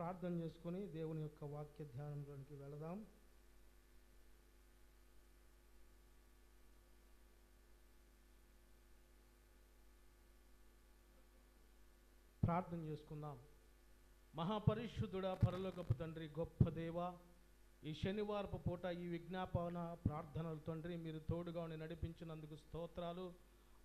ప్రార్థన చేసుకొని దేవుని యొక్క వాక్య ధ్యానంలోనికి వెళదాం. ప్రార్థన చేసుకుందాం. మహాపరిశుద్ధుడా పరలోకపు తండ్రి గొప్ప దేవ ఈ శనివారపు పూట ఈ విజ్ఞాపన ప్రార్థనలు తండ్రి మీరు తోడుగా ఉండి నడిపించినందుకు స్తోత్రాలు.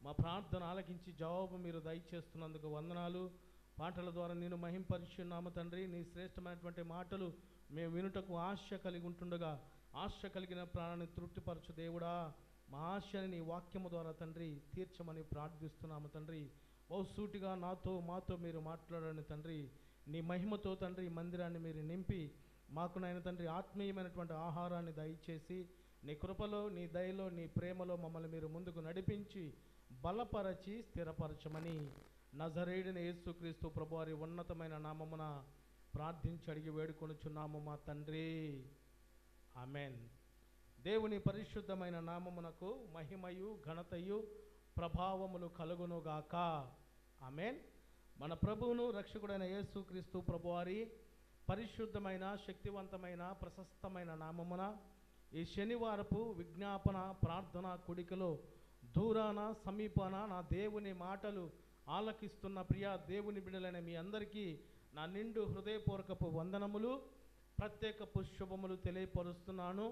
మా ప్రార్థన ఆలకించి జవాబు మీరు దయచేస్తున్నందుకు వందనాలు. పాటల ద్వారా నేను మహింపరిచున్నాము తండ్రి. నీ శ్రేష్టమైనటువంటి మాటలు మేము వినుటకు ఆశ కలిగి ఉంటుండగా ఆశ కలిగిన ప్రాణాన్ని తృప్తిపరచు దేవుడా. మా ఆశని నీ వాక్యము ద్వారా తండ్రి తీర్చమని ప్రార్థిస్తున్నాము తండ్రి. బహుసూటిగా నాతో మాతో మీరు మాట్లాడండి తండ్రి. నీ మహిమతో తండ్రి మందిరాన్ని మీరు నింపి మాకు నాయన తండ్రి ఆత్మీయమైనటువంటి ఆహారాన్ని దయచేసి నీ కృపలో నీ దయలో నీ ప్రేమలో మమ్మల్ని మీరు ముందుకు నడిపించి బలపరచి స్థిరపరచమని నజరేడిన యేసుక్రీస్తు ప్రభువారి ఉన్నతమైన నామమున ప్రార్థించి అడిగి వేడుకొనుచున్నాము మా తండ్రి. ఆమెన్. దేవుని పరిశుద్ధమైన నామమునకు మహిమయు ఘనతయు ప్రభావములు కలుగునుగాక ఆమెన్. మన ప్రభువును రక్షకుడైన యేసుక్రీస్తు ప్రభువారి పరిశుద్ధమైన శక్తివంతమైన ప్రశస్తమైన నామమున ఈ శనివారపు విజ్ఞాపన ప్రార్థన కుడికలో దూరాన సమీపాన నా దేవుని మాటలు ఆలకిస్తున్న ప్రియ దేవుని బిడలైన మీ అందరికీ నా నిండు హృదయపూర్వకపు వందనములు ప్రత్యేకపు శుభములు తెలియపరుస్తున్నాను.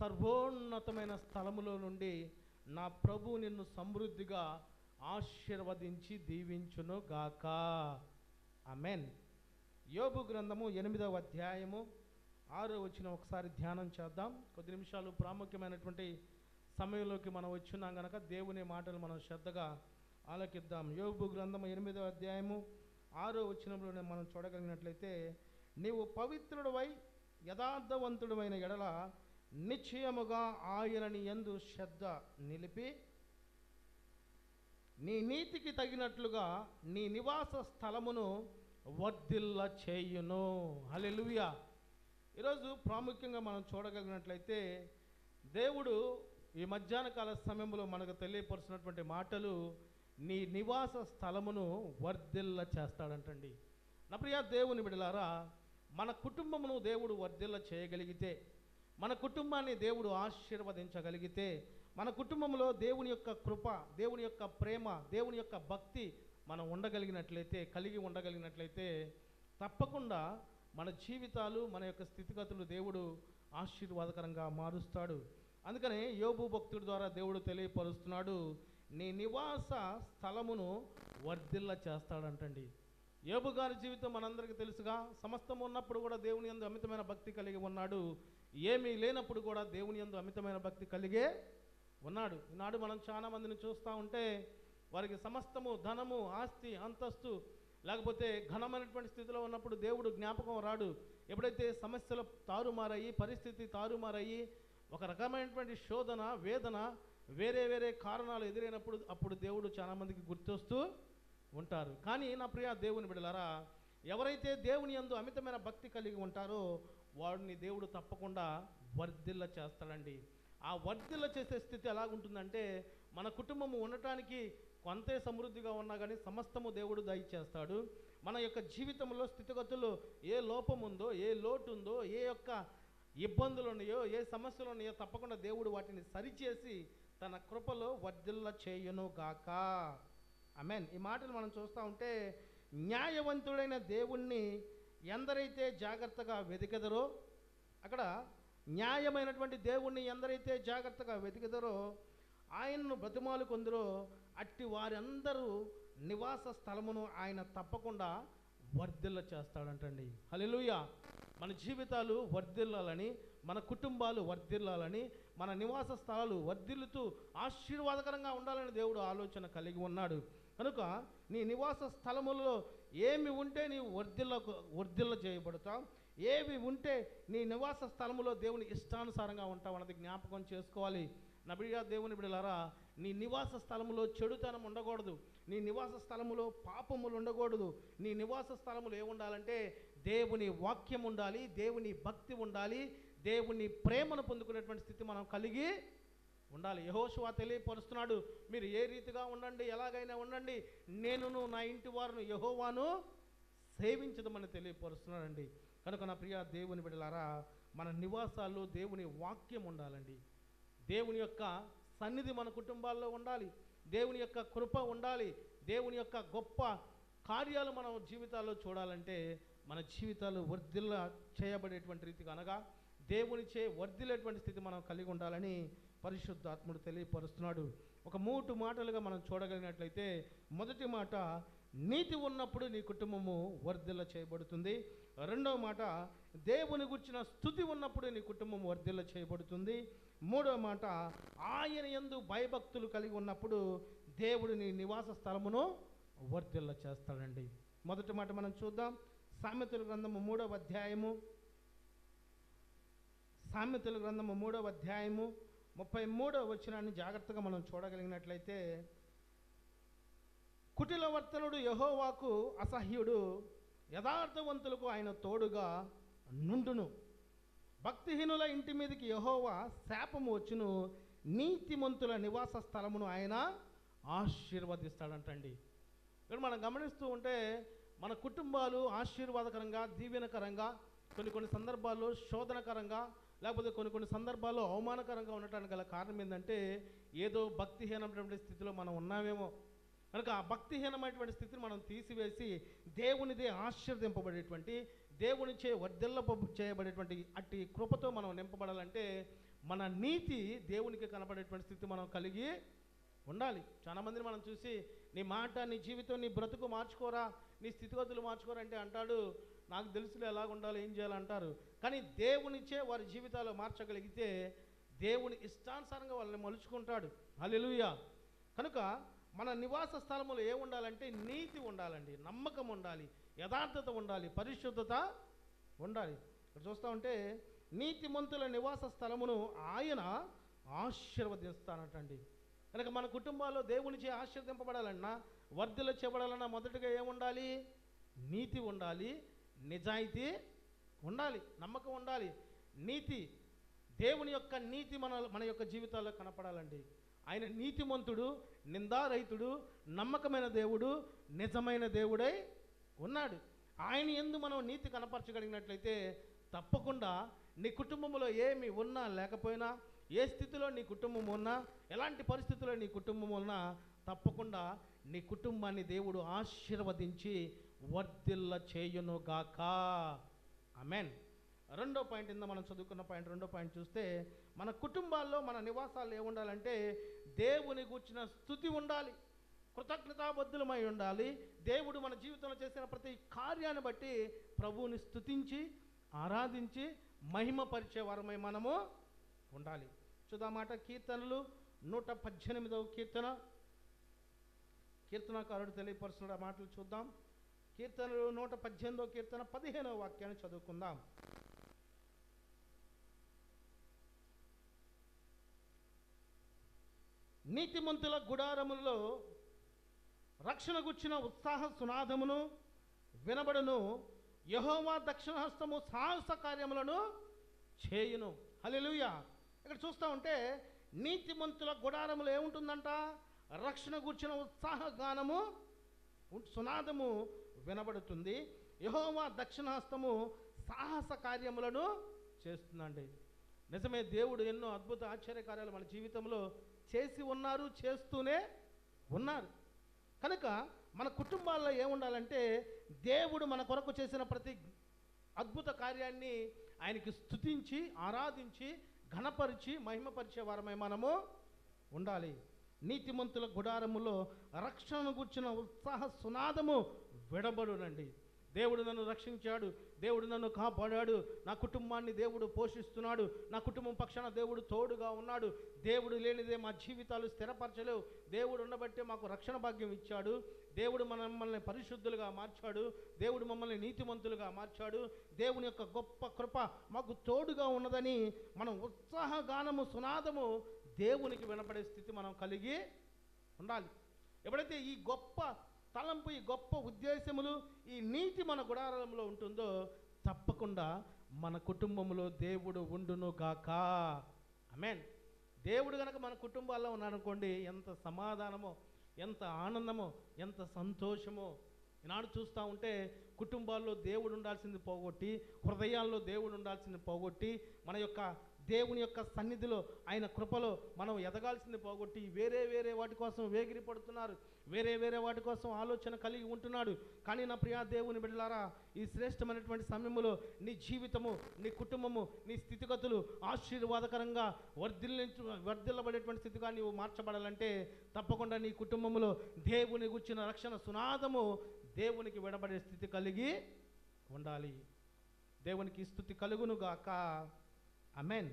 సర్వోన్నతమైన స్థలములో నుండి నా ప్రభు నిన్ను సమృద్ధిగా ఆశీర్వదించి దీవించును గాక. అమెన్ యోబు గ్రంథము ఎనిమిదవ అధ్యాయము ఆరో వచ్చిన ఒకసారి ధ్యానం చేద్దాం. కొద్ది నిమిషాలు ప్రాముఖ్యమైనటువంటి సమయంలోకి మనం వచ్చినాం గనక దేవుని మాటలు మనం శ్రద్ధగా ఆలకిద్దాం. యోగు గ్రంథము ఎనిమిదవ అధ్యాయము ఆరో వచ్చినంలోనే మనం చూడగలిగినట్లయితే నీవు పవిత్రుడవై యథార్థవంతుడమైన ఎడల నిశ్చయముగా ఆయనని ఎందు శ్రద్ధ నిలిపి నీ నీతికి తగినట్లుగా నీ నివాస స్థలమును వర్ధిల్ల చేయును. అలెలువియా ఈరోజు ప్రాముఖ్యంగా మనం చూడగలిగినట్లయితే దేవుడు ఈ మధ్యాహ్న కాల సమయంలో మనకు తెలియపరుచినటువంటి మాటలు నీ నివాస స్థలమును వర్ధిల్ల చేస్తాడంటండి. నా ప్రియ దేవుని బిడలారా మన కుటుంబమును దేవుడు వర్ధిల్ల చేయగలిగితే మన కుటుంబాన్ని దేవుడు ఆశీర్వదించగలిగితే మన కుటుంబంలో దేవుని యొక్క కృప దేవుని యొక్క ప్రేమ దేవుని యొక్క భక్తి మనం ఉండగలిగినట్లయితే కలిగి ఉండగలిగినట్లయితే తప్పకుండా మన జీవితాలు మన యొక్క స్థితిగతులు దేవుడు ఆశీర్వాదకరంగా మారుస్తాడు. అందుకనే యోబు భక్తుడి ద్వారా దేవుడు తెలియపరుస్తున్నాడు. నీ నివాస స్థలమును వర్ధిల్ల చేస్తాడంటండి. ఏబు గారి జీవితం మనందరికీ తెలుసుగా సమస్తం ఉన్నప్పుడు కూడా దేవుని యందు అమితమైన భక్తి కలిగి ఉన్నాడు. ఏమీ లేనప్పుడు కూడా దేవుని యందు అమితమైన భక్తి కలిగే ఉన్నాడు. ఈనాడు మనం చాలా మందిని చూస్తూ ఉంటే వారికి సమస్తము ధనము ఆస్తి అంతస్తు లేకపోతే ఘనమైనటువంటి స్థితిలో ఉన్నప్పుడు దేవుడు జ్ఞాపకం రాడు. ఎప్పుడైతే సమస్యలు తారుమారయ్యి పరిస్థితి తారుమారయ్యి ఒక రకమైనటువంటి శోధన వేదన వేరే వేరే కారణాలు ఎదురైనప్పుడు అప్పుడు దేవుడు చాలామందికి గుర్తొస్తూ ఉంటారు. కానీ నా ప్రియ దేవుని బిడలారా ఎవరైతే దేవుని యందు అమితమైన భక్తి కలిగి ఉంటారో వాడిని దేవుడు తప్పకుండా వర్ధిల్ల చేస్తాడండి. ఆ వర్ధిల్ల చేసే స్థితి ఎలాగుంటుందంటే మన కుటుంబము ఉండటానికి కొంతే సమృద్ధిగా ఉన్నా కానీ సమస్తము దేవుడు దయచేస్తాడు. మన యొక్క జీవితంలో స్థితిగతులు ఏ లోపం ఉందో ఏ లోటు ఉందో ఏ యొక్క ఇబ్బందులు ఉన్నాయో ఏ సమస్యలు ఉన్నాయో తప్పకుండా దేవుడు వాటిని సరిచేసి తన కృపలో వర్ధిల్ల చేయును గాక. అమెన్ ఈ మాటలు మనం చూస్తూ ఉంటే న్యాయవంతుడైన దేవుణ్ణి ఎందరైతే జాగ్రత్తగా వెతికెదరో అక్కడ న్యాయమైనటువంటి దేవుణ్ణి ఎందరైతే జాగ్రత్తగా వెతికెదరో ఆయన్ను బ్రతిమాలు కొందరో అట్టి వారందరూ నివాస స్థలమును ఆయన తప్పకుండా వర్ధిల్ల చేస్తాడంటండి. హల్లెలూయా మన జీవితాలు వర్ధిల్లాలని మన కుటుంబాలు వర్ధిల్లాలని మన నివాస స్థలాలు వర్ధిల్లుతూ ఆశీర్వాదకరంగా ఉండాలని దేవుడు ఆలోచన కలిగి ఉన్నాడు. కనుక నీ నివాస స్థలములలో ఏమి ఉంటే నీవు వర్ధిల్ల వర్ధిల్ల చేయబడతావు. ఏవి ఉంటే నీ నివాస స్థలములో దేవుని ఇష్టానుసారంగా ఉంటావు అన్నది జ్ఞాపకం చేసుకోవాలి. నబిడిగా దేవుని బిడలారా నీ నివాస స్థలములో చెడుతనం ఉండకూడదు. నీ నివాస స్థలములో పాపములు ఉండకూడదు. నీ నివాస స్థలములు ఏముండాలంటే దేవుని వాక్యం ఉండాలి దేవుని భక్తి ఉండాలి దేవుని ప్రేమను పొందుకునేటువంటి స్థితి మనం కలిగి ఉండాలి. యహోశువా తెలియపరుస్తున్నాడు మీరు ఏ రీతిగా ఉండండి ఎలాగైనా ఉండండి నేనును నా ఇంటి వారును యహోవాను సేవించదమని తెలియపరుస్తున్నాడండి. కనుక నా ప్రియ దేవుని బిడ్డలారా మన నివాసాల్లో దేవుని వాక్యం ఉండాలండి. దేవుని యొక్క సన్నిధి మన కుటుంబాల్లో ఉండాలి. దేవుని యొక్క కృప ఉండాలి. దేవుని యొక్క గొప్ప కార్యాలు మన జీవితాల్లో చూడాలంటే మన జీవితాలు వర్ధిల్ల చేయబడేటువంటి రీతిగా అనగా దేవునిచే వర్ధిలేటువంటి స్థితి మనం కలిగి ఉండాలని పరిశుద్ధాత్ముడు తెలియపరుస్తున్నాడు. ఒక మూటు మాటలుగా మనం చూడగలిగినట్లయితే మొదటి మాట నీతి ఉన్నప్పుడు నీ కుటుంబము వర్ధిల్ల చేయబడుతుంది. రెండవ మాట దేవుని గుర్చిన స్థుతి ఉన్నప్పుడు నీ కుటుంబం వర్ధిల్ల చేయబడుతుంది. మూడవ మాట ఆయన యందు భయభక్తులు కలిగి ఉన్నప్పుడు దేవుడు నీ నివాస స్థలమును వర్ధిల్ల చేస్తాడండి. మొదటి మాట మనం చూద్దాం. సామెతల గ్రంథము మూడవ అధ్యాయము సామెతల గ్రంథము మూడవ అధ్యాయము ముప్పై మూడవ వచనాన్ని జాగ్రత్తగా మనం చూడగలిగినట్లయితే కుటిలవర్తనుడు యహోవాకు అసహ్యుడు యథార్థవంతులకు ఆయన తోడుగా నుండును. భక్తిహీనుల ఇంటి మీదకి యహోవా శాపము వచ్చును నీతిమంతుల నివాస స్థలమును ఆయన ఆశీర్వదిస్తాడంటండి. ఇక్కడ మనం గమనిస్తూ ఉంటే మన కుటుంబాలు ఆశీర్వాదకరంగా దీవెనకరంగా కొన్ని కొన్ని సందర్భాల్లో శోధనకరంగా లేకపోతే కొన్ని కొన్ని సందర్భాల్లో అవమానకరంగా ఉండటానికి గల కారణం ఏంటంటే ఏదో భక్తిహీనమైనటువంటి స్థితిలో మనం ఉన్నామేమో. కనుక ఆ భక్తిహీనమైనటువంటి స్థితిని మనం తీసివేసి దేవునిదే ఆశీర్దింపబడేటువంటి దేవునిచే వర్ధిల్లప చేయబడేటువంటి అట్టి కృపతో మనం నింపబడాలంటే మన నీతి దేవునికి కనబడేటువంటి స్థితి మనం కలిగి ఉండాలి. చాలా మందిని మనం చూసి నీ మాట నీ జీవితం నీ బ్రతుకు మార్చుకోరా నీ స్థితిగతులు మార్చుకోరా అంటే అంటాడు నాకు తెలుసులే ఎలా ఉండాలి ఏం చేయాలంటారు కానీ దేవునిచే వారి జీవితాలు మార్చగలిగితే దేవుని ఇష్టానుసారంగా వాళ్ళని మలుచుకుంటాడు. హల్లెలూయా. కనుక మన నివాస స్థలములో ఏ ఉండాలంటే నీతి ఉండాలండి నమ్మకం ఉండాలి యథార్థత ఉండాలి పరిశుద్ధత ఉండాలి. ఇక్కడ చూస్తూ ఉంటే నీతిమంతుల నివాస స్థలమును ఆయన ఆశీర్వదిస్తానటండి కనుక మన కుటుంబాల్లో దేవునిచే ఆశీర్దింపబడాలన్నా వర్ధిలో చేయబడాలన్నా మొదటగా ఏముండాలి? నీతి ఉండాలి. నిజాయితీ ఉండాలి నమ్మకం ఉండాలి. నీతి దేవుని యొక్క నీతి మన మన యొక్క జీవితాల్లో కనపడాలండి. ఆయన నీతిమంతుడు నిందారహితుడు నమ్మకమైన దేవుడు నిజమైన దేవుడై ఉన్నాడు. ఆయన ఎందు మనం నీతి కనపరచగలిగినట్లయితే తప్పకుండా నీ కుటుంబంలో ఏమి ఉన్నా లేకపోయినా ఏ స్థితిలో నీ కుటుంబం ఉన్నా ఎలాంటి పరిస్థితుల్లో నీ కుటుంబం ఉన్నా తప్పకుండా నీ కుటుంబాన్ని దేవుడు ఆశీర్వదించి వర్ధిల్ల చేయునుగాక అమెన్ రెండో పాయింట్ ఇందా మనం చదువుకున్న పాయింట్ రెండో పాయింట్ చూస్తే మన కుటుంబాల్లో మన నివాసాలు ఏముండాలంటే దేవుని కూర్చిన స్థుతి ఉండాలి కృతజ్ఞతాబద్ధులమై ఉండాలి. దేవుడు మన జీవితంలో చేసిన ప్రతి కార్యాన్ని బట్టి ప్రభువుని స్థుతించి ఆరాధించి మహిమపరిచే వారమై మనము ఉండాలి. చూద్దామాట కీర్తనలు నూట పద్దెనిమిదవ కీర్తన. కీర్తనకారుడు తెలియపరుస్తున్న మాటలు చూద్దాం. కీర్తనలు నూట పద్దెనిమిదో కీర్తన పదిహేనవ వాక్యాన్ని చదువుకుందాం. నీతిమంతుల గుడారములలో రక్షణ గుచ్చిన ఉత్సాహ సునాదమును వినబడును. యహోవా దక్షిణహస్తము సాహస కార్యములను చేయును. హల్లెలూయా. ఇక్కడ చూస్తూ ఉంటే నీతిమంతుల గుడారములో ఏముంటుందంట? రక్షణ గుర్చిన ఉత్సాహ గానము సునాదము వినబడుతుంది. యహోవా దక్షిణహస్తము సాహస కార్యములను చేస్తుందండి. నిజమే దేవుడు ఎన్నో అద్భుత ఆశ్చర్య కార్యాలు మన జీవితంలో చేసి ఉన్నారు చేస్తూనే ఉన్నారు. కనుక మన కుటుంబాల్లో ఏముండాలంటే దేవుడు మన కొరకు చేసిన ప్రతి అద్భుత కార్యాన్ని ఆయనకి స్తుతించి ఆరాధించి ఘనపరిచి మహిమపరిచే వారమై మనము ఉండాలి. నీతిమంతుల గుడారములో రక్షణను గుర్చిన ఉత్సాహ సునాదము విడబడునండి. దేవుడు నన్ను రక్షించాడు. దేవుడు నన్ను కాపాడాడు. నా కుటుంబాన్ని దేవుడు పోషిస్తున్నాడు. నా కుటుంబం పక్షాన దేవుడు తోడుగా ఉన్నాడు. దేవుడు లేనిదే మా జీవితాలు స్థిరపరచలేవు. దేవుడు ఉండబట్టే మాకు రక్షణ భాగ్యం ఇచ్చాడు. దేవుడు మన మమ్మల్ని పరిశుద్ధులుగా మార్చాడు. దేవుడు మమ్మల్ని నీతిమంతులుగా మార్చాడు. దేవుని యొక్క గొప్ప కృప మాకు తోడుగా ఉన్నదని మనం ఉత్సాహగానము సునాదము దేవునికి వినపడే స్థితి మనం కలిగి ఉండాలి. ఎప్పుడైతే ఈ గొప్ప తలంపు ఈ గొప్ప ఉద్దేశములు ఈ నీతి మన గుడారంలో ఉంటుందో తప్పకుండా మన కుటుంబంలో దేవుడు ఉండును గాక. అమెన్ దేవుడు కనుక మన కుటుంబాల్లో ఉన్నారనుకోండి ఎంత సమాధానమో ఎంత ఆనందమో ఎంత సంతోషమో. ఈనాడు చూస్తూ ఉంటే కుటుంబాల్లో దేవుడు ఉండాల్సింది పోగొట్టి హృదయాల్లో దేవుడు ఉండాల్సింది పోగొట్టి మన యొక్క దేవుని యొక్క సన్నిధిలో ఆయన కృపలో మనం ఎదగాల్సింది పోగొట్టి వేరే వేరే వాటి కోసం వేగిరి పడుతున్నారు. వేరే వేరే వాటి కోసం ఆలోచన కలిగి ఉంటున్నాడు. కానీ నా ప్రియా దేవుని బిడ్డలారా ఈ శ్రేష్టమైనటువంటి సమయంలో నీ జీవితము నీ కుటుంబము నీ స్థితిగతులు ఆశీర్వాదకరంగా వర్ధిల్లించు వర్ధిల్లబడేటువంటి స్థితిగా నీవు మార్చబడాలంటే తప్పకుండా నీ కుటుంబంలో దేవుని గుచ్చిన రక్షణ సునాదము దేవునికి విడబడే స్థితి కలిగి ఉండాలి. దేవునికి స్థుతి కలుగును గాక. అమెన్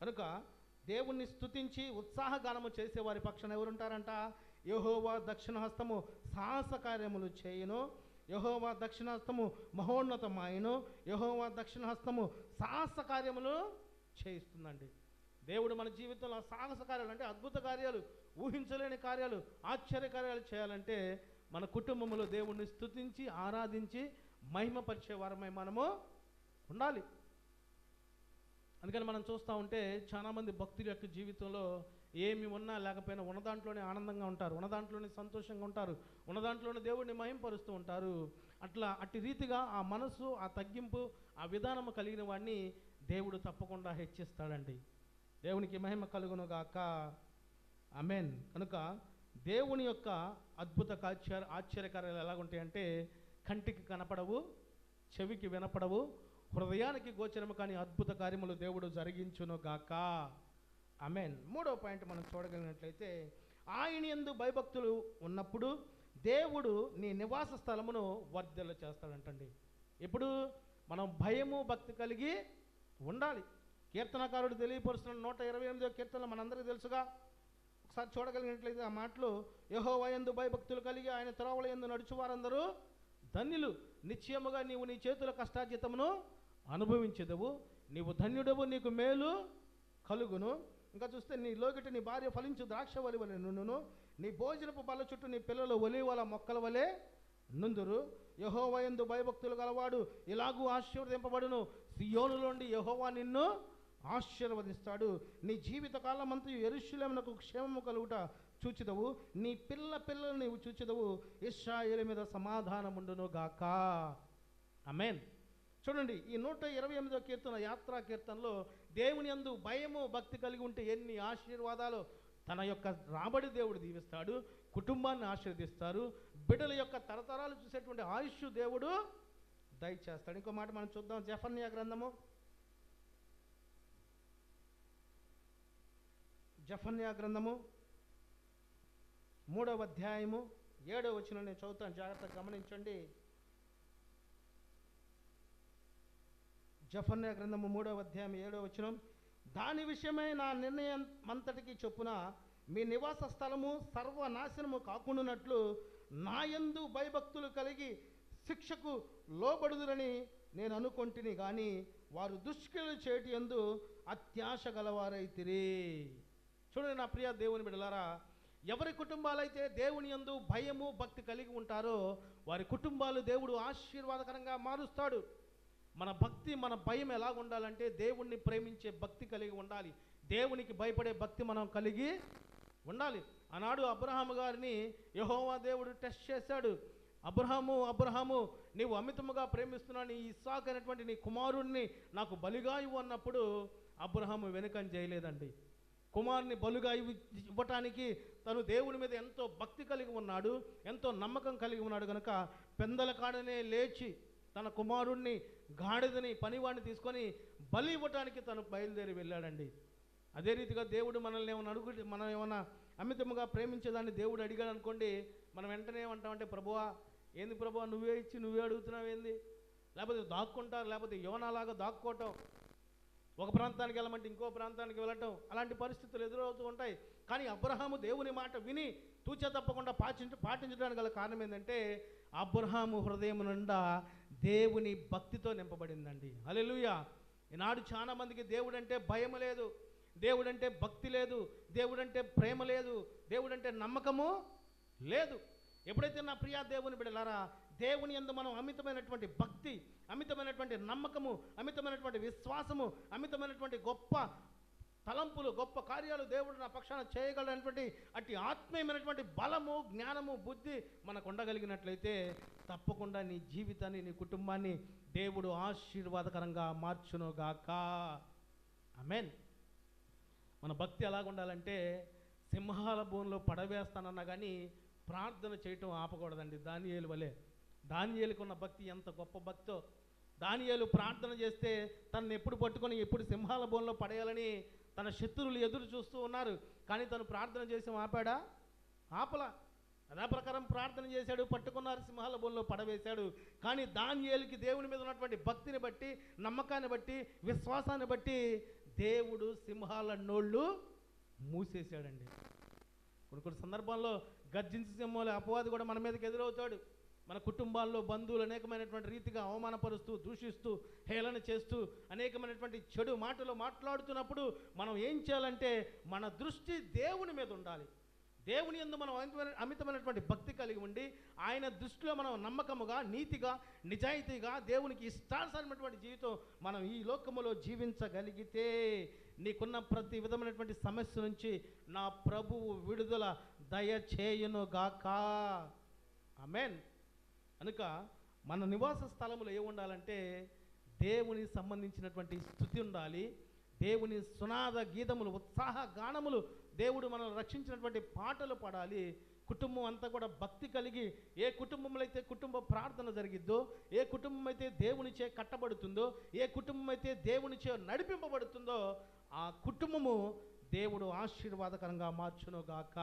కనుక దేవుణ్ణి స్థుతించి ఉత్సాహగానము చేసే వారి పక్షాన ఎవరుంటారంట? యహోవా దక్షిణ హస్తము సాహస కార్యములు చేయును. యహోవా దక్షిణ హస్తము మహోన్నతమాయను. యహోవా దక్షిణ హస్తము సాహస కార్యములు చేయిస్తుందండి. దేవుడు మన జీవితంలో సాహస కార్యాలు అంటే అద్భుత కార్యాలు ఊహించలేని కార్యాలు ఆశ్చర్య కార్యాలు చేయాలంటే మన కుటుంబంలో దేవుణ్ణి స్థుతించి ఆరాధించి మహిమపరిచే వారమై మనము ఉండాలి. అందుకని మనం చూస్తూ ఉంటే చాలామంది భక్తుల యొక్క జీవితంలో ఏమి ఉన్నా లేకపోయినా ఉన్నదాంట్లోనే ఆనందంగా ఉంటారు ఉన్న దాంట్లోనే సంతోషంగా ఉంటారు ఉన్న దాంట్లోనే దేవుడిని మహింపరుస్తూ ఉంటారు. అట్లా అట్టి రీతిగా ఆ మనసు ఆ తగ్గింపు ఆ విధానము కలిగిన వాడిని దేవుడు తప్పకుండా హెచ్చిస్తాడండి. దేవునికి మహిమ కలుగును గాక అమెన్ కనుక దేవుని యొక్క అద్భుత ఆశ్చర్య ఆశ్చర్యకార్యాలు ఎలాగుంటాయంటే కంటికి కనపడవు చెవికి వినపడవు హృదయానికి గోచరము కానీ అద్భుత కార్యములు దేవుడు జరిగించును గాక. అమెన్ మూడో పాయింట్ మనం చూడగలిగినట్లయితే ఆయన ఎందు భయభక్తులు ఉన్నప్పుడు దేవుడు నీ నివాస స్థలమును వర్ధలు చేస్తాడంటండి. ఇప్పుడు మనం భయము భక్తి కలిగి ఉండాలి. కీర్తనకారుడు తెలియపరుస్తున్న నూట ఇరవై ఎనిమిదో కీర్తనలు మనందరికీ తెలుసుగా. ఒకసారి చూడగలిగినట్లయితే ఆ మాటలు యహోవా యందు భయభక్తులు కలిగి ఆయన త్రోవల యందు నడుచువారందరూ ధన్యులు. నిశ్చయముగా నీవు నీ చేతుల కష్టార్జితమును అనుభవించదవు. నీవు ధన్యుడవు నీకు మేలు కలుగును. ఇంకా చూస్తే నీ లోకిట నీ భార్య ఫలించు ద్రాక్ష వలి వలె నుండును. నీ భోజనపు బల చుట్టూ నీ పిల్లలు ఒలివల మొక్కల వలె నుందురు. యహోవయందు భయభక్తులు గలవాడు ఇలాగూ ఆశీర్వదింపబడును. సియోనులోండి యహోవా నిన్ను ఆశీర్వదిస్తాడు. నీ జీవిత అంతా ఎరుషులేమునకు క్షేమము కలుగుట చూచిదవు. నీ పిల్ల పిల్లలు నీవు చూచిదవు. ఇస్రాయేలు మీద సమాధానముండును గాక. అమెన్ చూడండి ఈ నూట ఇరవై ఎనిమిదో కీర్తన యాత్రా కీర్తనలో దేవుని యందు భయము భక్తి కలిగి ఉంటే ఎన్ని ఆశీర్వాదాలు. తన యొక్క రాబడి దేవుడు దీవిస్తాడు కుటుంబాన్ని ఆశీర్దిస్తారు బిడ్డల యొక్క తరతరాలు చూసేటువంటి ఆయుష్ దేవుడు దయచేస్తాడు. ఇంకో మాట మనం చూద్దాం జఫన్యా గ్రంథము. జఫన్యా గ్రంథము మూడవ అధ్యాయము ఏడవ వచ్చిన నేను చదువుతాను. జాగ్రత్తగా గమనించండి. జఫన్య గ్రంథము మూడవ అధ్యాయం ఏడవ వచనం. దాని విషయమై నా నిర్ణయం అంతటికి చొప్పున మీ నివాస స్థలము సర్వనాశనము కాకుండానట్లు నాయందు భయభక్తులు కలిగి శిక్షకు లోబడుదురని నేను అనుకొంటిని కానీ వారు దుష్క్రియలు చేయటి ఎందు అత్యాశ గలవారైతిరి చూడండి నా ప్రియ దేవుని బిడలారా ఎవరి కుటుంబాలైతే దేవుని యందు భయము భక్తి కలిగి ఉంటారో వారి కుటుంబాలు దేవుడు ఆశీర్వాదకరంగా మారుస్తాడు. మన భక్తి మన భయం ఎలా ఉండాలంటే దేవుణ్ణి ప్రేమించే భక్తి కలిగి ఉండాలి. దేవునికి భయపడే భక్తి మనం కలిగి ఉండాలి. ఆనాడు అబ్రహాము గారిని యహోవా దేవుడు టెస్ట్ చేశాడు. అబ్రహాము అబ్రహాము నీవు అమితముగా ప్రేమిస్తున్నాను నీ ఇస్సాక్ అనేటువంటి నీ కుమారుణ్ణి నాకు బలిగా ఇవ్వు అన్నప్పుడు అబ్రహాము వెనుకం చేయలేదండి కుమారుని బలుగా ఇవ్వ ఇవ్వటానికి తను దేవుని మీద ఎంతో భక్తి కలిగి ఉన్నాడు ఎంతో నమ్మకం కలిగి ఉన్నాడు కనుక పెందల కాడనే లేచి తన కుమారుణ్ణి గాడిదని పనివాడిని తీసుకొని బలి ఇవ్వటానికి తను బయలుదేరి వెళ్ళాడండి. అదే రీతిగా దేవుడు మనల్ని ఏమైనా అడుగు మనం ఏమైనా అమితముగా ప్రేమించేదాన్ని దేవుడు అడిగాడు అనుకోండి మనం వెంటనే ఏమంటామంటే ప్రభువా ఏంది ప్రభువా నువ్వే ఇచ్చి నువ్వే అడుగుతున్నావు ఏంది? లేకపోతే దాక్కుంటారు లేకపోతే యోనలాగా దాక్కోవటం. ఒక ప్రాంతానికి వెళ్ళమంటే ఇంకో ప్రాంతానికి వెళ్ళటం. అలాంటి పరిస్థితులు ఎదురవుతూ ఉంటాయి. కానీ అబ్రహాము దేవుని మాట విని తూచే తప్పకుండా పాటించ పాటించడానికి గల కారణం ఏంటంటే అబ్రహాము హృదయం నిండా దేవుని భక్తితో నింపబడిందండి. హల్లెలూయా. ఈనాడు చాలా మందికి దేవుడంటే భయం లేదు. దేవుడంటే భక్తి లేదు. దేవుడంటే ప్రేమ లేదు. దేవుడంటే నమ్మకము లేదు. ఎప్పుడైతే నా ప్రియా దేవుని బిడలారా దేవుని యందు మనం అమితమైనటువంటి భక్తి అమితమైనటువంటి నమ్మకము అమితమైనటువంటి విశ్వాసము అమితమైనటువంటి గొప్ప తలంపులు గొప్ప కార్యాలు దేవుడు నా పక్షాన చేయగలనటువంటి అట్టి ఆత్మీయమైనటువంటి బలము జ్ఞానము బుద్ధి మనకు ఉండగలిగినట్లయితే తప్పకుండా నీ జీవితాన్ని నీ కుటుంబాన్ని దేవుడు ఆశీర్వాదకరంగా మార్చునుగాక. అమెన్ మన భక్తి ఎలాగ ఉండాలంటే సింహాల భూమిలో పడవేస్తానన్నా కానీ ప్రార్థన చేయటం ఆపకూడదండి. దానియేలు వలె. దానియేలుకు ఉన్న భక్తి ఎంత గొప్ప భక్తో. దానియేలు ప్రార్థన చేస్తే తనను ఎప్పుడు పట్టుకొని ఎప్పుడు సింహాల భూమిలో పడేయాలని తన శత్రువులు ఎదురు చూస్తూ ఉన్నారు. కానీ తను ప్రార్థన చేసి ఆపాడా? ఆపల. అదే ప్రకారం ప్రార్థన చేశాడు పట్టుకున్నారు సింహాల భూమిలో పడవేశాడు. కానీ దానియేలుకి దేవుని మీద ఉన్నటువంటి భక్తిని బట్టి నమ్మకాన్ని బట్టి విశ్వాసాన్ని బట్టి దేవుడు సింహాల నోళ్ళు మూసేశాడండి. కొన్ని కొన్ని సందర్భాల్లో గర్జించి సింహాలు అపవాది కూడా మన మీదకి ఎదురవుతాడు. మన కుటుంబాల్లో బంధువులు అనేకమైనటువంటి రీతిగా అవమానపరుస్తూ దూషిస్తూ హేళన చేస్తూ అనేకమైనటువంటి చెడు మాటలు మాట్లాడుతున్నప్పుడు మనం ఏం చేయాలంటే మన దృష్టి దేవుని మీద ఉండాలి. దేవుని యందు మనం అమితమైన అమితమైనటువంటి భక్తి కలిగి ఉండి ఆయన దృష్టిలో మనం నమ్మకముగా నీతిగా నిజాయితీగా దేవునికి ఇష్టానుసారమైనటువంటి జీవితం మనం ఈ లోకములో జీవించగలిగితే నీకున్న ప్రతి విధమైనటువంటి సమస్య నుంచి నా ప్రభువు విడుదల దయచేయునుగాక. అమెన్ కనుక మన నివాస స్థలములు ఏ ఉండాలంటే దేవుని సంబంధించినటువంటి స్థుతి ఉండాలి. దేవుని సునాద గీతములు ఉత్సాహ గానములు దేవుడు మనల్ని రక్షించినటువంటి పాటలు పాడాలి. కుటుంబం అంతా కూడా భక్తి కలిగి ఏ కుటుంబంలో అయితే కుటుంబ ప్రార్థన జరిగిద్దో ఏ కుటుంబం అయితే దేవునిచే కట్టబడుతుందో ఏ కుటుంబం అయితే దేవునిచే నడిపింపబడుతుందో ఆ కుటుంబము దేవుడు ఆశీర్వాదకరంగా మార్చునుగాక.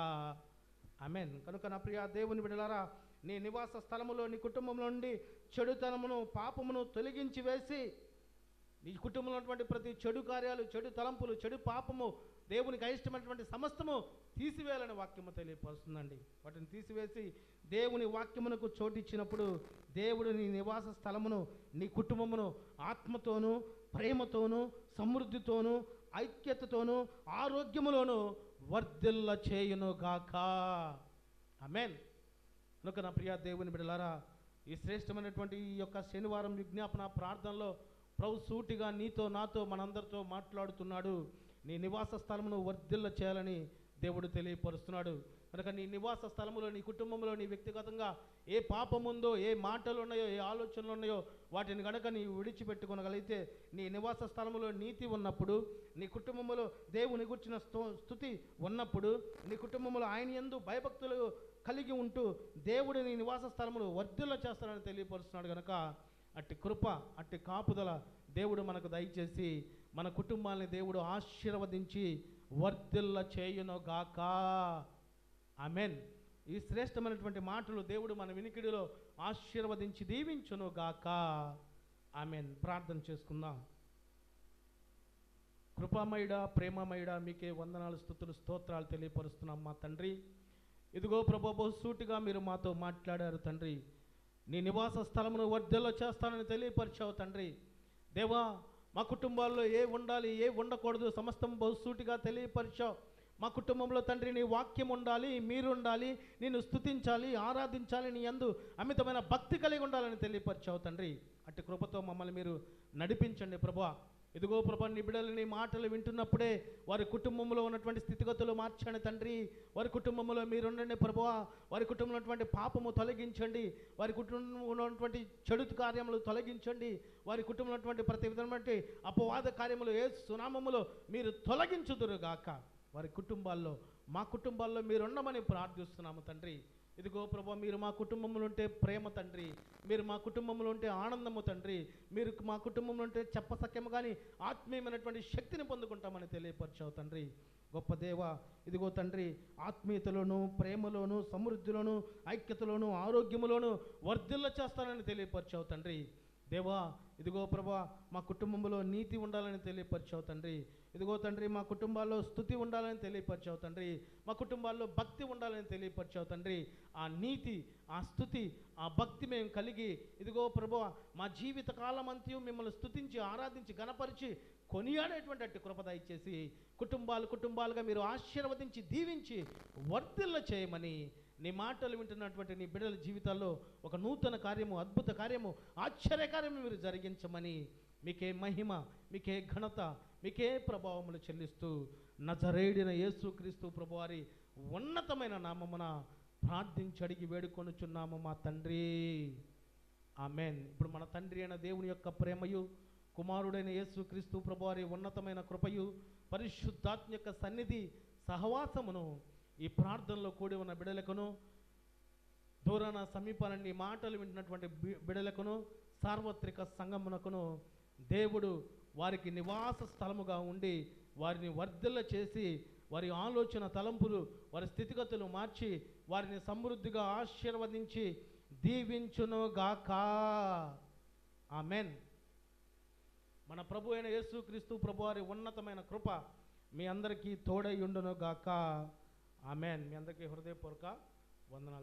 మీన్ కనుక నా ప్రియ దేవుని విడలారా నీ నివాస స్థలములో నీ కుటుంబంలో నుండి చెడుతనమును పాపమును తొలగించి వేసి నీ కుటుంబంలో ఉన్నటువంటి ప్రతి చెడు కార్యాలు చెడు తలంపులు చెడు పాపము దేవునికి అయిష్టమైనటువంటి సమస్తము తీసివేయాలని వాక్యము తెలియపరుస్తుందండి. వాటిని తీసివేసి దేవుని వాక్యమునకు చోటిచ్చినప్పుడు దేవుడు నీ నివాస స్థలమును నీ కుటుంబమును ఆత్మతోనూ ప్రేమతోనూ సమృద్ధితోనూ ఐక్యతతోనూ ఆరోగ్యములోనూ వర్ధిల్ల చేయునుగాక అమెన్ కనుక నా ప్రియా దేవుని బిడలారా ఈ శ్రేష్టమైనటువంటి ఈ యొక్క శనివారం విజ్ఞాపన ప్రార్థనలో ప్రభు సూటిగా నీతో నాతో మనందరితో మాట్లాడుతున్నాడు. నీ నివాస స్థలమును వర్ధిల్ల చేయాలని దేవుడు తెలియపరుస్తున్నాడు. కనుక నీ నివాస స్థలములో నీ కుటుంబంలో నీ వ్యక్తిగతంగా ఏ పాపం ఉందో ఏ మాటలు ఉన్నాయో ఏ ఆలోచనలు ఉన్నాయో వాటిని కనుక నీవు విడిచిపెట్టుకొనగలిగితే నీ నివాస స్థలములో నీతి ఉన్నప్పుడు నీ కుటుంబంలో దేవుని గుర్చిన స్థుతి ఉన్నప్పుడు నీ కుటుంబంలో ఆయన ఎందు భయభక్తులు కలిగి ఉంటూ దేవుడిని నివాస స్థలములు వర్ధిల్ల చేస్తాడని తెలియపరుస్తున్నాడు కనుక అట్టి కృప అట్టి కాపుదల దేవుడు మనకు దయచేసి మన కుటుంబాన్ని దేవుడు ఆశీర్వదించి వర్ధిల్ల చేయునుగాక. ఆమెన్. ఈ శ్రేష్టమైనటువంటి మాటలు దేవుడు మన వినికిడిలో ఆశీర్వదించి దీవించునుగాక. ఆమెన్. ప్రార్థన చేసుకుందాం. కృపామయుడ ప్రేమమయుడ మీకే వందనాలు స్థుతులు స్తోత్రాలు తెలియపరుస్తున్నాం మా తండ్రి. ఇదిగో ప్రభు బహుసూటిగా మీరు మాతో మాట్లాడారు తండ్రి. నీ నివాస స్థలమును వర్ధలో చేస్తానని తెలియపరిచావు తండ్రి. దేవా మా కుటుంబాల్లో ఏ ఉండాలి ఏ ఉండకూడదు సమస్తం బహుసూటిగా తెలియపరిచావు. మా కుటుంబంలో తండ్రి నీ వాక్యం ఉండాలి మీరు ఉండాలి నేను స్తుతించాలి ఆరాధించాలి నీ అందు అమితమైన భక్తి కలిగి ఉండాలని తెలియపరిచావు తండ్రి. అట్టి కృపతో మమ్మల్ని మీరు నడిపించండి ప్రభా. ఇదిగో ప్రభా నీ మాటలు వింటున్నప్పుడే వారి కుటుంబంలో ఉన్నటువంటి స్థితిగతులు మార్చండి తండ్రి. వారి కుటుంబంలో మీరుండండి ప్రభువా వారి కుటుంబంలో ఉన్నటువంటి పాపము తొలగించండి. వారి కుటుంబంలో ఉన్నటువంటి చెడు కార్యములు తొలగించండి. వారి కుటుంబంలో ఉన్నటువంటి ప్రతి విధమైనటువంటి అపవాద కార్యములు ఏ సునామములో మీరు తొలగించుదురుగాక. వారి కుటుంబాల్లో మా కుటుంబాల్లో మీరు ఉండమని ప్రార్థిస్తున్నాము తండ్రి. ఇదిగో ప్రభా మీరు మా కుటుంబంలో ఉంటే ప్రేమ తండ్రి మీరు మా కుటుంబంలో ఉంటే ఆనందము తండ్రి మీరు మా కుటుంబంలో ఉంటే చెప్పసక్యము కానీ ఆత్మీయమైనటువంటి శక్తిని పొందుకుంటామని తెలియపరిచావు తండ్రి. గొప్ప దేవ ఇదిగో తండ్రి ఆత్మీయతలోను ప్రేమలోను సమృద్ధిలోను ఐక్యతలోను ఆరోగ్యములోను వర్ధిల్ల చేస్తానని తెలియపరిచావు తండ్రి. దేవా ఇదిగో ప్రభా మా కుటుంబంలో నీతి ఉండాలని తెలియపరిచావు తండ్రి. ఇదిగో తండ్రి మా కుటుంబాల్లో స్థుతి ఉండాలని తెలియపరిచావు తండ్రి. మా కుటుంబాల్లో భక్తి ఉండాలని తెలియపరిచావు తండ్రి. ఆ నీతి ఆ స్థుతి ఆ భక్తి మేము కలిగి ఇదిగో ప్రభు మా జీవిత కాలం అంత్యం మిమ్మల్ని స్థుతించి ఆరాధించి గణపరిచి కొనియాడేటువంటి అట్టి కృపద ఇచ్చేసి కుటుంబాలు కుటుంబాలుగా మీరు ఆశీర్వదించి దీవించి వర్ధిల్ల చేయమని నీ మాటలు వింటున్నటువంటి నీ బిడ్డల జీవితాల్లో ఒక నూతన కార్యము అద్భుత కార్యము ఆశ్చర్యకార్యము మీరు జరిగించమని మీకే మహిమ మీకే ఘనత మీకే ప్రభావములు చెల్లిస్తూ నజరేడిన యేసుక్రీస్తు ప్రభువారి ఉన్నతమైన నామమున ప్రార్థించి అడిగి వేడుకొనుచున్నాము మా తండ్రి. ఆమెన్. ఇప్పుడు మన తండ్రి అయిన దేవుని యొక్క ప్రేమయు కుమారుడైన యేసుక్రీస్తు ప్రభువారి ఉన్నతమైన కృపయు పరిశుద్ధాత్మ యొక్క సన్నిధి సహవాసమును ఈ ప్రార్థనలో కూడి ఉన్న బిడలకును దూరాన సమీపాలని మాటలు వింటున్నటువంటి బిడలకును సార్వత్రిక సంగమునకును దేవుడు వారికి నివాస స్థలముగా ఉండి వారిని వర్ధల చేసి వారి ఆలోచన తలంపులు వారి స్థితిగతులు మార్చి వారిని సమృద్ధిగా ఆశీర్వదించి దీవించునుగాక. ఆమెన్. మన ప్రభు అయిన యేసుక్రీస్తు ప్రభు వారి ఉన్నతమైన కృప మీ అందరికీ తోడై ఉండును గాక ఆమెన్. మీ అందరికీ హృదయపూర్వక వందనాలు.